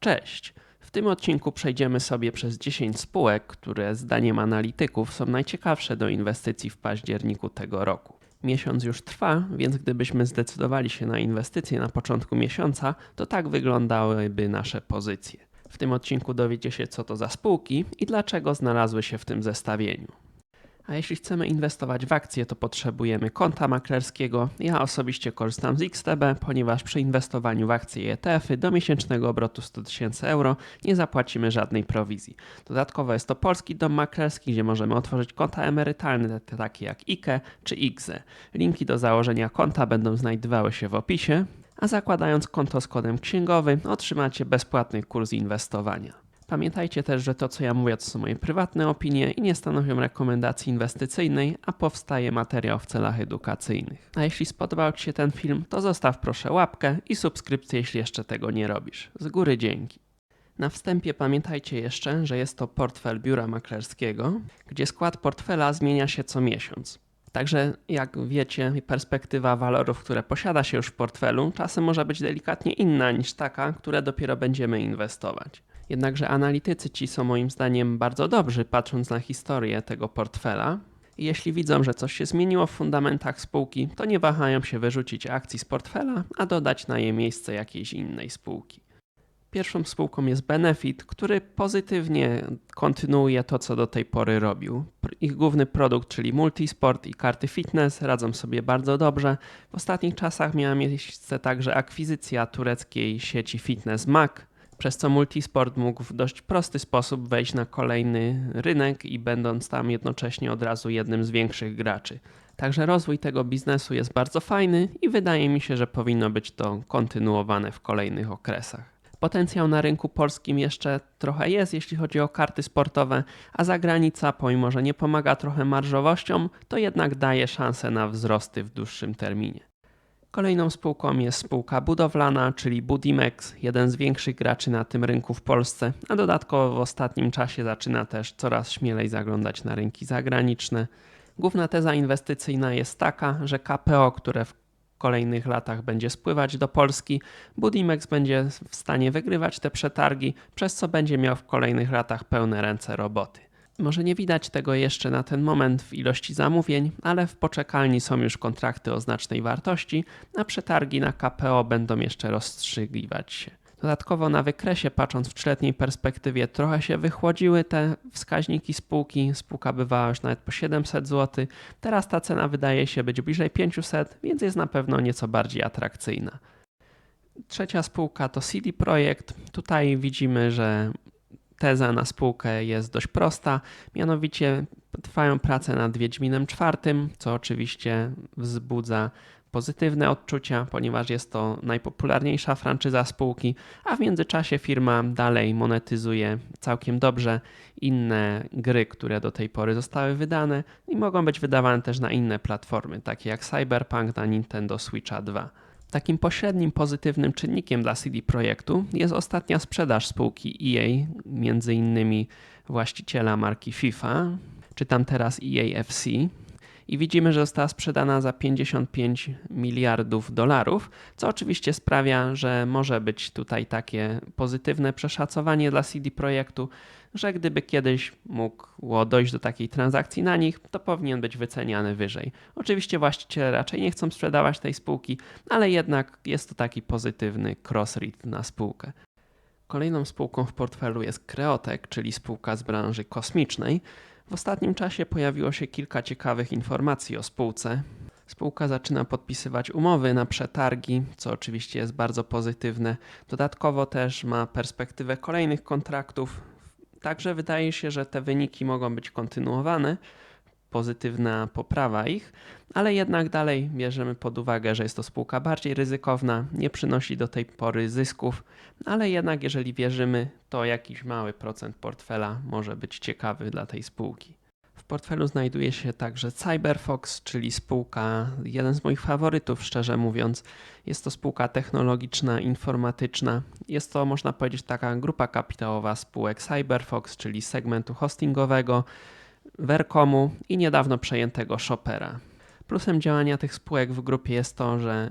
Cześć! W tym odcinku przejdziemy sobie przez 10 spółek, które zdaniem analityków są najciekawsze do inwestycji w październiku tego roku. Miesiąc już trwa, więc gdybyśmy zdecydowali się na inwestycje na początku miesiąca, to tak wyglądałyby nasze pozycje. W tym odcinku dowiecie się, co to za spółki i dlaczego znalazły się w tym zestawieniu. A jeśli chcemy inwestować w akcje, to potrzebujemy konta maklerskiego. Ja osobiście korzystam z XTB, ponieważ przy inwestowaniu w akcje ETF-y do miesięcznego obrotu 100 tysięcy euro nie zapłacimy żadnej prowizji. Dodatkowo jest to polski dom maklerski, gdzie możemy otworzyć konta emerytalne, takie jak IKE czy IGZE. Linki do założenia konta będą znajdowały się w opisie, a zakładając konto z kodem księgowym otrzymacie bezpłatny kurs inwestowania. Pamiętajcie też, że to co ja mówię to są moje prywatne opinie i nie stanowią rekomendacji inwestycyjnej, a powstaje materiał w celach edukacyjnych. A jeśli spodobał Ci się ten film, to zostaw proszę łapkę i subskrypcję, jeśli jeszcze tego nie robisz. Z góry dzięki. Na wstępie pamiętajcie jeszcze, że jest to portfel biura maklerskiego, gdzie skład portfela zmienia się co miesiąc. Także jak wiecie, perspektywa walorów, które posiada się już w portfelu, czasem może być delikatnie inna niż taka, które dopiero będziemy inwestować. Jednakże analitycy ci są moim zdaniem bardzo dobrzy, patrząc na historię tego portfela. Jeśli widzą, że coś się zmieniło w fundamentach spółki, to nie wahają się wyrzucić akcji z portfela, a dodać na je miejsce jakiejś innej spółki. Pierwszą spółką jest Benefit, który pozytywnie kontynuuje to, co do tej pory robił. Ich główny produkt, czyli multisport i karty fitness, radzą sobie bardzo dobrze. W ostatnich czasach miała miejsce także akwizycja tureckiej sieci fitness MAC, przez co multisport mógł w dość prosty sposób wejść na kolejny rynek i będąc tam jednocześnie od razu jednym z większych graczy. Także rozwój tego biznesu jest bardzo fajny i wydaje mi się, że powinno być to kontynuowane w kolejnych okresach. Potencjał na rynku polskim jeszcze trochę jest, jeśli chodzi o karty sportowe, a zagranica, pomimo że nie pomaga trochę marżowością, to jednak daje szansę na wzrosty w dłuższym terminie. Kolejną spółką jest spółka budowlana, czyli Budimex, jeden z większych graczy na tym rynku w Polsce, a dodatkowo w ostatnim czasie zaczyna też coraz śmielej zaglądać na rynki zagraniczne. Główna teza inwestycyjna jest taka, że KPO, które w kolejnych latach będzie spływać do Polski, Budimex będzie w stanie wygrywać te przetargi, przez co będzie miał w kolejnych latach pełne ręce roboty. Może nie widać tego jeszcze na ten moment w ilości zamówień, ale w poczekalni są już kontrakty o znacznej wartości, a przetargi na KPO będą jeszcze rozstrzygiwać się. Dodatkowo na wykresie, patrząc w trzyletniej perspektywie, trochę się wychłodziły te wskaźniki spółki. Spółka bywała już nawet po 700 zł. Teraz ta cena wydaje się być bliżej 500, więc jest na pewno nieco bardziej atrakcyjna. Trzecia spółka to CD Projekt. Tutaj widzimy, że teza na spółkę jest dość prosta, mianowicie trwają prace nad Wiedźminem czwartym, co oczywiście wzbudza pozytywne odczucia, ponieważ jest to najpopularniejsza franczyza spółki, a w międzyczasie firma dalej monetyzuje całkiem dobrze inne gry, które do tej pory zostały wydane i mogą być wydawane też na inne platformy, takie jak Cyberpunk na Nintendo Switcha 2. Takim pośrednim pozytywnym czynnikiem dla CD Projektu jest ostatnia sprzedaż spółki EA, między innymi właściciela marki FIFA, czy tam teraz EAFC. I widzimy, że została sprzedana za 55 miliardów dolarów, co oczywiście sprawia, że może być tutaj takie pozytywne przeszacowanie dla CD Projektu, że gdyby kiedyś mogło dojść do takiej transakcji na nich, to powinien być wyceniany wyżej. Oczywiście właściciele raczej nie chcą sprzedawać tej spółki, ale jednak jest to taki pozytywny cross-read na spółkę. Kolejną spółką w portfelu jest Creotech, czyli spółka z branży kosmicznej. W ostatnim czasie pojawiło się kilka ciekawych informacji o spółce. Spółka zaczyna podpisywać umowy na przetargi, co oczywiście jest bardzo pozytywne. Dodatkowo też ma perspektywę kolejnych kontraktów Także wydaje się, że te wyniki mogą być kontynuowane, pozytywna poprawa ich, ale jednak dalej bierzemy pod uwagę, że jest to spółka bardziej ryzykowna, nie przynosi do tej pory zysków, ale jednak jeżeli wierzymy, to jakiś mały procent portfela może być ciekawy dla tej spółki portfelu znajduje się także Cyberfox, czyli spółka, jeden z moich faworytów, szczerze mówiąc. Jest to spółka technologiczna, informatyczna. Jest to, można powiedzieć, taka grupa kapitałowa spółek Cyberfox, czyli segmentu hostingowego, Vercomu i niedawno przejętego Shopera. Plusem działania tych spółek w grupie jest to, że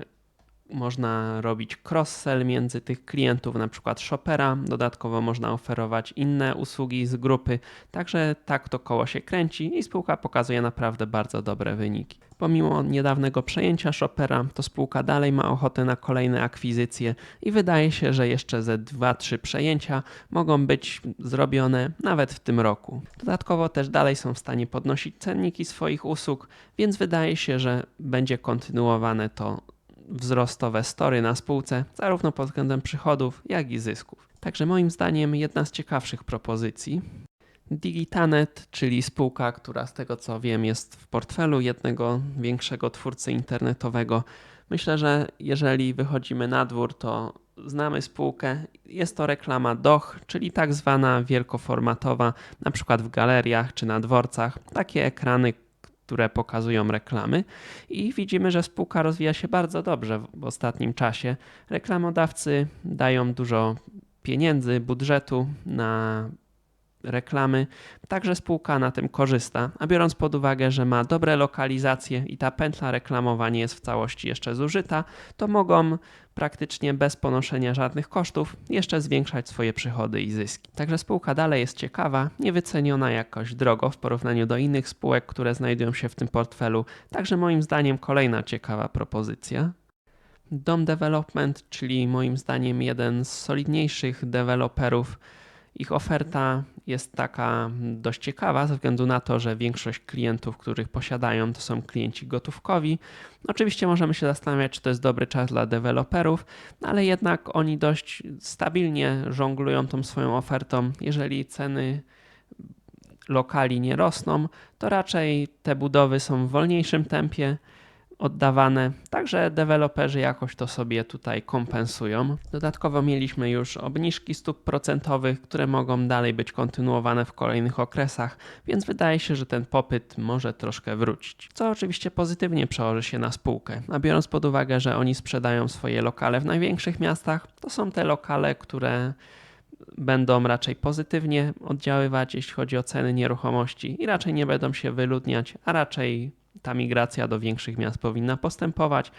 można robić cross-sell między tych klientów, na przykład shopera. Dodatkowo można oferować inne usługi z grupy. Także tak to koło się kręci i spółka pokazuje naprawdę bardzo dobre wyniki. Pomimo niedawnego przejęcia shopera, to spółka dalej ma ochotę na kolejne akwizycje i wydaje się, że jeszcze ze 2-3 przejęcia mogą być zrobione nawet w tym roku. Dodatkowo też dalej są w stanie podnosić cenniki swoich usług, więc wydaje się, że będzie kontynuowane to wzrostowe story na spółce, zarówno pod względem przychodów, jak i zysków. Także moim zdaniem jedna z ciekawszych propozycji. Digitanet, czyli spółka, która z tego co wiem jest w portfelu jednego większego twórcy internetowego. Myślę, że jeżeli wychodzimy na dwór, to znamy spółkę. Jest to reklama DOH, czyli tak zwana wielkoformatowa, na przykład w galeriach czy na dworcach. Takie ekrany, które pokazują reklamy i widzimy, że spółka rozwija się bardzo dobrze w ostatnim czasie. Reklamodawcy dają dużo pieniędzy, budżetu na reklamy, także spółka na tym korzysta, a biorąc pod uwagę, że ma dobre lokalizacje i ta pętla reklamowa nie jest w całości jeszcze zużyta, to mogą praktycznie bez ponoszenia żadnych kosztów jeszcze zwiększać swoje przychody i zyski. Także spółka dalej jest ciekawa, niewyceniona jakoś drogo w porównaniu do innych spółek, które znajdują się w tym portfelu. Także moim zdaniem kolejna ciekawa propozycja. Dom Development, czyli moim zdaniem jeden z solidniejszych deweloperów ich oferta jest taka dość ciekawa, ze względu na to, że większość klientów, których posiadają, to są klienci gotówkowi. Oczywiście możemy się zastanawiać, czy to jest dobry czas dla deweloperów, ale jednak oni dość stabilnie żonglują tą swoją ofertą. Jeżeli ceny lokali nie rosną, to raczej te budowy są w wolniejszym tempie oddawane, także deweloperzy jakoś to sobie tutaj kompensują. Dodatkowo mieliśmy już obniżki stóp procentowych, które mogą dalej być kontynuowane w kolejnych okresach, więc wydaje się, że ten popyt może troszkę wrócić. Co oczywiście pozytywnie przełoży się na spółkę. A biorąc pod uwagę, że oni sprzedają swoje lokale w największych miastach, to są te lokale, które będą raczej pozytywnie oddziaływać, jeśli chodzi o ceny nieruchomości i raczej nie będą się wyludniać, a raczej ta migracja do większych miast powinna postępować.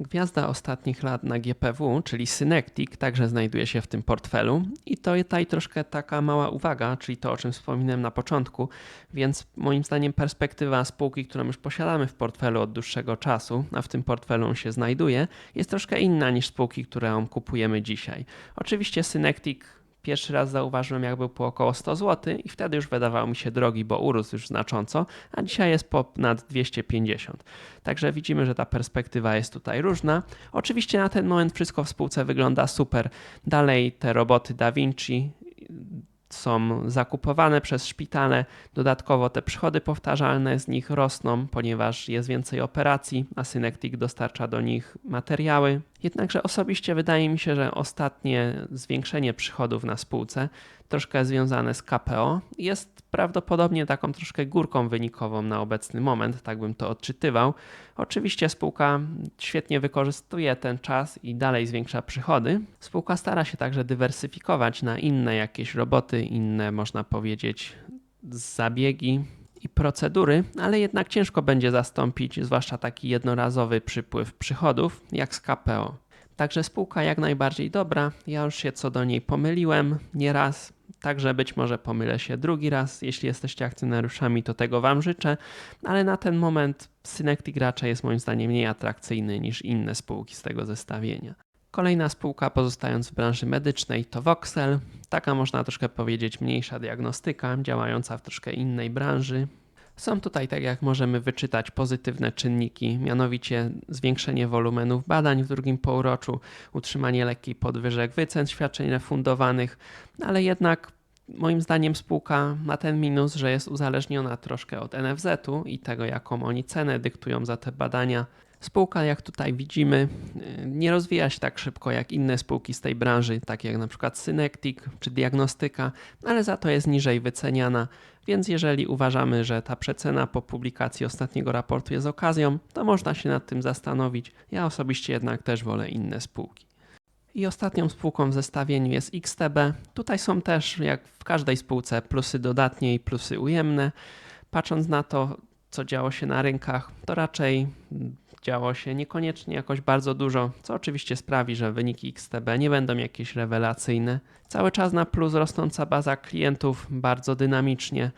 Gwiazda ostatnich lat na GPW, czyli Synectic, także znajduje się w tym portfelu. I to tutaj troszkę taka mała uwaga, czyli to, o czym wspominałem na początku. Więc moim zdaniem perspektywa spółki, którą już posiadamy w portfelu od dłuższego czasu, a w tym portfelu on się znajduje, jest troszkę inna niż spółki, które kupujemy dzisiaj. Oczywiście Synectic Pierwszy raz zauważyłem, jak był po około 100 zł i wtedy już wydawał mi się drogi, bo urósł już znacząco, a dzisiaj jest po nad 250. Także widzimy, że ta perspektywa jest tutaj różna. Oczywiście na ten moment wszystko w spółce wygląda super. Dalej te roboty Da Vinci są zakupowane przez szpitale. Dodatkowo te przychody powtarzalne z nich rosną, ponieważ jest więcej operacji, a Synectic dostarcza do nich materiały. Jednakże osobiście wydaje mi się, że ostatnie zwiększenie przychodów na spółce, troszkę związane z KPO, jest prawdopodobnie taką troszkę górką wynikową na obecny moment, tak bym to odczytywał. Oczywiście spółka świetnie wykorzystuje ten czas i dalej zwiększa przychody. Spółka stara się także dywersyfikować na inne jakieś roboty, inne można powiedzieć zabiegi, i procedury, ale jednak ciężko będzie zastąpić zwłaszcza taki jednorazowy przypływ przychodów jak z KPO. Także spółka jak najbardziej dobra. Ja już się co do niej pomyliłem nieraz, także być może pomylę się drugi raz. Jeśli jesteście akcjonariuszami, to tego Wam życzę, ale na ten moment Synectic raczej jest moim zdaniem mniej atrakcyjny niż inne spółki z tego zestawienia. Kolejna spółka, pozostając w branży medycznej, to Voxel. Taka można troszkę powiedzieć mniejsza diagnostyka, działająca w troszkę innej branży. Są tutaj, tak jak możemy wyczytać, pozytywne czynniki, mianowicie zwiększenie wolumenów badań w drugim półroczu, utrzymanie lekkiej podwyżek wycen świadczeń refundowanych, ale jednak moim zdaniem spółka ma ten minus, że jest uzależniona troszkę od NFZ-u i tego, jaką oni cenę dyktują za te badania. Spółka, jak tutaj widzimy, nie rozwija się tak szybko jak inne spółki z tej branży, takie jak na przykład Synectic czy Diagnostyka, ale za to jest niżej wyceniana, więc jeżeli uważamy, że ta przecena po publikacji ostatniego raportu jest okazją, to można się nad tym zastanowić. Ja osobiście jednak też wolę inne spółki. I ostatnią spółką w zestawieniu jest XTB. Tutaj są też, jak w każdej spółce, plusy dodatnie i plusy ujemne. Patrząc na to, co działo się na rynkach, to raczej działo się niekoniecznie jakoś bardzo dużo, co oczywiście sprawi, że wyniki XTB nie będą jakieś rewelacyjne. Cały czas na plus rosnąca baza klientów bardzo dynamicznie.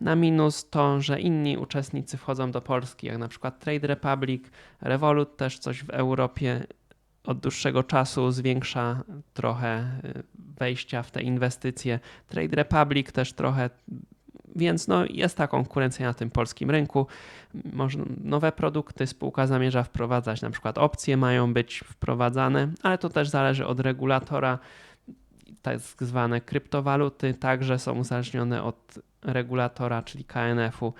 Na minus to, że inni uczestnicy wchodzą do Polski, jak na przykład Trade Republic, Revolut też coś w Europie od dłuższego czasu zwiększa trochę y, wejścia w te inwestycje. Trade Republic też trochę, więc no jest ta konkurencja na tym polskim rynku. Nowe produkty spółka zamierza wprowadzać, na przykład opcje mają być wprowadzane, ale to też zależy od regulatora. Tak zwane kryptowaluty także są uzależnione od regulatora, czyli KNF-u,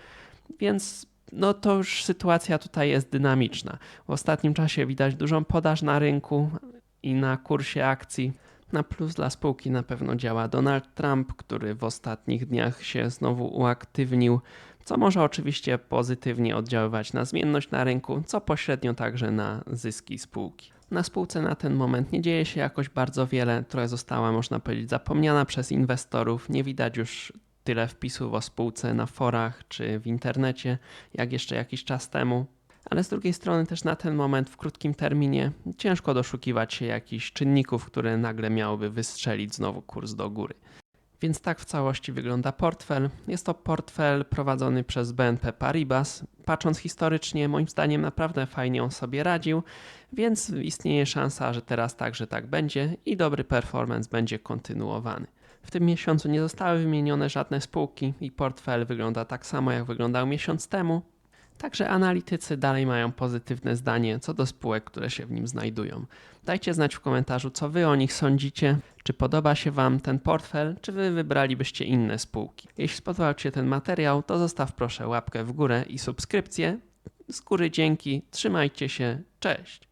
więc no to już sytuacja tutaj jest dynamiczna. W ostatnim czasie widać dużą podaż na rynku i na kursie akcji. Na plus dla spółki na pewno działa Donald Trump, który w ostatnich dniach się znowu uaktywnił, co może oczywiście pozytywnie oddziaływać na zmienność na rynku, co pośrednio także na zyski spółki. Na spółce na ten moment nie dzieje się jakoś bardzo wiele, trochę została, można powiedzieć, zapomniana przez inwestorów. Nie widać już tyle wpisów o spółce na forach czy w internecie, jak jeszcze jakiś czas temu. Ale z drugiej strony też na ten moment w krótkim terminie ciężko doszukiwać się jakichś czynników, które nagle miałyby wystrzelić znowu kurs do góry. Więc tak w całości wygląda portfel. Jest to portfel prowadzony przez BNP Paribas. Patrząc historycznie, moim zdaniem naprawdę fajnie on sobie radził, więc istnieje szansa, że teraz także tak będzie i dobry performance będzie kontynuowany. W tym miesiącu nie zostały wymienione żadne spółki i portfel wygląda tak samo jak wyglądał miesiąc temu. Także analitycy dalej mają pozytywne zdanie co do spółek, które się w nim znajdują. Dajcie znać w komentarzu, co wy o nich sądzicie. Czy podoba się wam ten portfel, czy wy wybralibyście inne spółki? Jeśli spodobał się ten materiał, to zostaw proszę łapkę w górę i subskrypcję. Z góry dzięki, trzymajcie się, cześć!